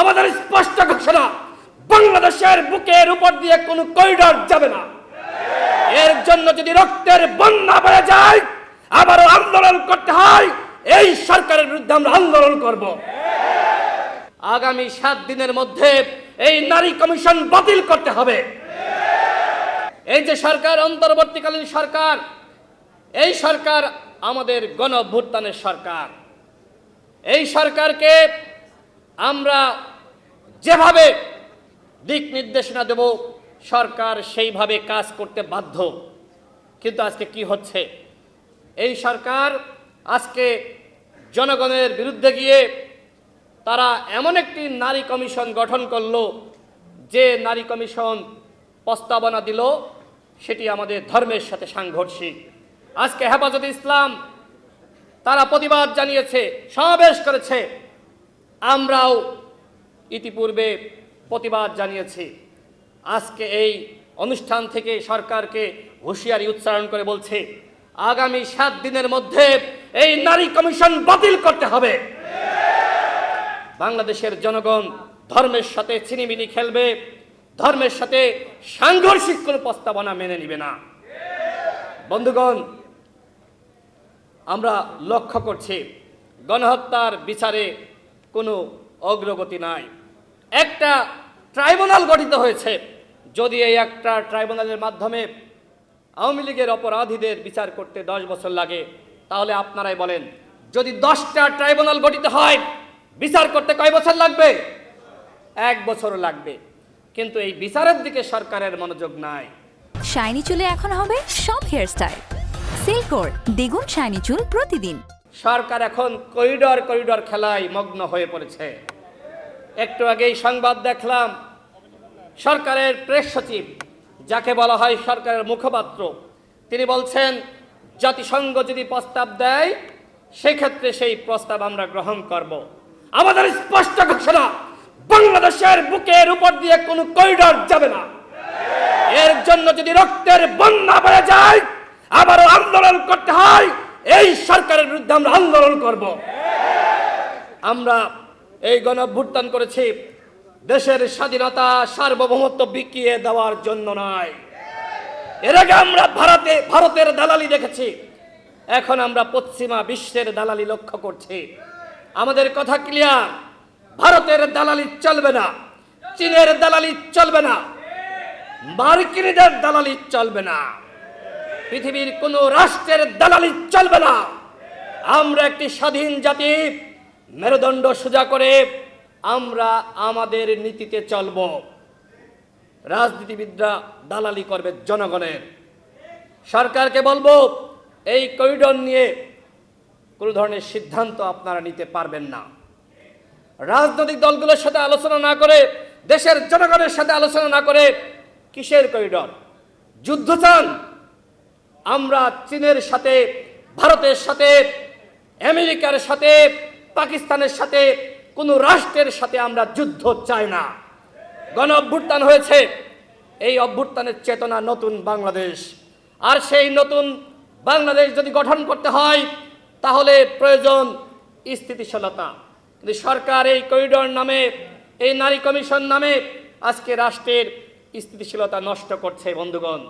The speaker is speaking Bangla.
আমাদের স্পষ্ট ঘোষণা, বাংলাদেশের বুকের উপর দিয়ে কোনো করিডর যাবে না। এর জন্য যদি রক্তের বন্যা বেড়ে যায়, আবারও আন্দোলন করতে হয়, এই সরকারের বিরুদ্ধে আমরা আন্দোলন করব। আগামী সাত দিনের মধ্যে এই নারী কমিশন বাতিল করতে হবে। এই যে সরকার, অন্তর্বর্তীকালীন সরকার, এই সরকার আমাদের গণ সরকার। এই সরকারকে আমরা যেভাবে দিক নির্দেশনা দেব, সরকার সেইভাবে কাজ করতে বাধ্য। কিন্তু আজকে কি হচ্ছে? এই সরকার আজকে জনগণের বিরুদ্ধে গিয়ে তারা এমন একটি নারী কমিশন গঠন করল, যে নারী কমিশন প্রস্তাবনা দিল, সেটি আমাদের ধর্মের সাথে সাংঘর্ষিক। আজকে হেফাজত ইসলাম, তারা প্রতিবাদ জানিয়েছে, সমাবেশ করেছে। আমরাও ইতিপূর্বে প্রতিবাদ জানিয়েছি। আজকে এই অনুষ্ঠান থেকে সরকারকে হুঁশিয়ারি উচ্চারণ করে বলছে, আগামী সাত দিনের মধ্যে এই নারী কমিশন বাতিল করতে হবে। বাংলাদেশের জনগণ ধর্মের সাথে চিনিমিনি খেলবে, ধর্মের সাথে সাংঘর্ষিক কোনো প্রস্তাবনা মেনে নিবে না। বন্ধুগণ, আমরা লক্ষ্য করছি, গণহত্যার বিচারে কোনো অগ্রগতি নাই। একটা ট্রাইব্যুনাল গঠিত হয়েছে। যদি এই একটা ট্রাইব্যুনালের মাধ্যমে আওয়ামী লীগের অপরাধীদের বিচার করতে দশ বছর লাগে, তাহলে আপনারাই বলেন, যদি দশটা ট্রাইব্যুনাল গঠিত হয়, বিচার করতে কয় বছর লাগবে? এক বছরও লাগবে। কিন্তু এই বিচারের দিকে সরকারের মনোযোগ নাই। শাইনি চুলে এখন হবে সব হেয়ারস্টাইল। সিল্কোর দ্বিগুণ শাইনি চুল প্রতিদিন। সরকার এখন করিডর করিডর খেলায় মগ্ন হয়ে পড়েছে। একটু আগেই সংবাদ দেখলাম, সরকারের প্রেস সচিব, যাকে বলা হয় সরকারের মুখপাত্র, তিনি বলছেন, জাতিসংঘ যদি প্রস্তাব দেয়, সেক্ষেত্রে সেই প্রস্তাব আমরা গ্রহণ করব। আমাদের স্পষ্ট ঘোষণা, বাংলাদেশের বুকের উপর দিয়ে কোনো করিডর যাবে না। এর জন্য যদি রক্তের বন্যা বেড়ে যায়, আবারও আন্দোলন করতে হয়, এই বিরুদ্ধে আমরা আন্দোলন করব। আমরা এই গণ অভ্যুত্থান করেছি দেশের স্বাধীনতা, সার্বভৌমত্ব বিকিয়ে দেওয়ার জন্য নয়। এর আগে আমরা ভারতে, ভারতের দালালি দেখেছি। এখন আমরা পশ্চিমা বিশ্বের দালালি লক্ষ্য করছি। আমাদের কথা ক্লিয়ার? ভারতের দালালি চলবে না। চীনের দালালি চলবে না। মার্কিনীদের দালালি চলবে না। পৃথিবীর কোন রাষ্ট্রের দালালি চলবে না। আমরা একটি স্বাধীন জাতি, মেরুদণ্ড সোজা করে আমরা আমাদের নীতিতে চলব। রাজনীতিবিদরা দালালি করবে জনগণের। সরকারকে বলব, এই করিডর নিয়ে কোনো ধরনের সিদ্ধান্ত আপনারা নিতে পারবেন না। রাজনৈতিক দলগুলোর সাথে আলোচনা না করে, দেশের জনগণের সাথে আলোচনা না করে কিসের করিডর? যুদ্ধ চান? আমরা চীনের সাথে, ভারতের সাথে আমেরিকার সাথে, পাকিস্তানের সাথে, কোনো রাষ্ট্রের সাথে আমরা যুদ্ধ চাই না। গণ অভ্যুত্থান হয়েছে। এই অভ্যুত্থানের চেতনা নতুন বাংলাদেশ। আর সেই নতুন বাংলাদেশ যদি গঠন করতে হয়, তাহলে প্রয়োজন স্থিতিশীলতা। কিন্তু সরকার এই করিডর নামে, এই নারী কমিশন নামে, আজকে রাষ্ট্রের স্থিতিশীলতা নষ্ট করছে বন্ধুগণ।